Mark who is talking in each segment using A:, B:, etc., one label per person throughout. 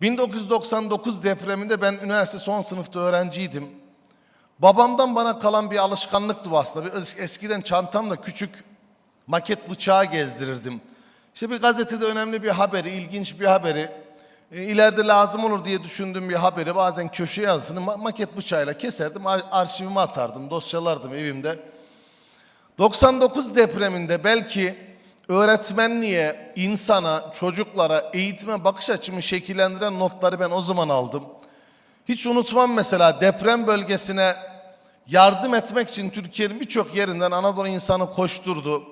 A: 1999 depreminde ben üniversite son sınıfta öğrenciydim. Babamdan bana kalan bir alışkanlıktı aslında. Bir es- Eskiden çantamla küçük maket bıçağı gezdirirdim. İşte bir gazetede önemli bir haberi, ilginç bir haberi, e, ileride lazım olur diye düşündüğüm bir haberi bazen köşe yazısını ma- maket bıçağıyla keserdim, ar- arşivime atardım, dosyalardım evimde. 99 depreminde belki öğretmenliğe, insana, çocuklara, eğitime bakış açımı şekillendiren notları ben o zaman aldım. Hiç unutmam mesela deprem bölgesine yardım etmek için Türkiye'nin birçok yerinden Anadolu insanı koşturdu.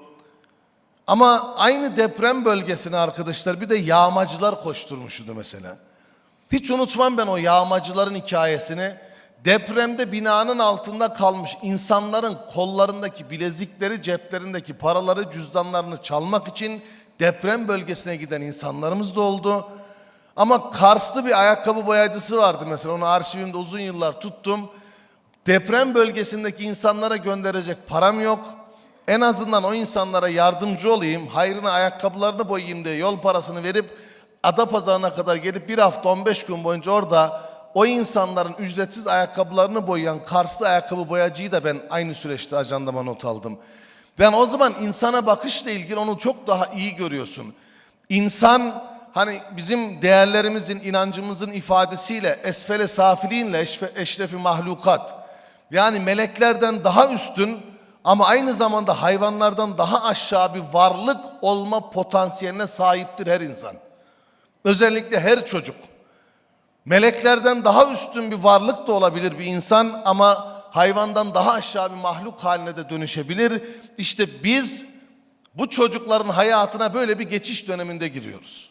A: Ama aynı deprem bölgesine arkadaşlar bir de yağmacılar koşturmuştu mesela. Hiç unutmam ben o yağmacıların hikayesini. Depremde binanın altında kalmış insanların kollarındaki bilezikleri, ceplerindeki paraları, cüzdanlarını çalmak için deprem bölgesine giden insanlarımız da oldu. Ama Karslı bir ayakkabı boyacısı vardı mesela. Onu arşivimde uzun yıllar tuttum. Deprem bölgesindeki insanlara gönderecek param yok. En azından o insanlara yardımcı olayım, hayrına ayakkabılarını boyayayım diye yol parasını verip Adapazarı'na kadar gelip bir hafta 15 gün boyunca orada o insanların ücretsiz ayakkabılarını boyayan Karslı ayakkabı boyacıyı da ben aynı süreçte ajandama not aldım. Ben o zaman insana bakışla ilgili onu çok daha iyi görüyorsun. İnsan hani bizim değerlerimizin, inancımızın ifadesiyle esfele safiliğinle eşrefi mahlukat. Yani meleklerden daha üstün ama aynı zamanda hayvanlardan daha aşağı bir varlık olma potansiyeline sahiptir her insan. Özellikle her çocuk. Meleklerden daha üstün bir varlık da olabilir bir insan ama hayvandan daha aşağı bir mahluk haline de dönüşebilir. İşte biz bu çocukların hayatına böyle bir geçiş döneminde giriyoruz.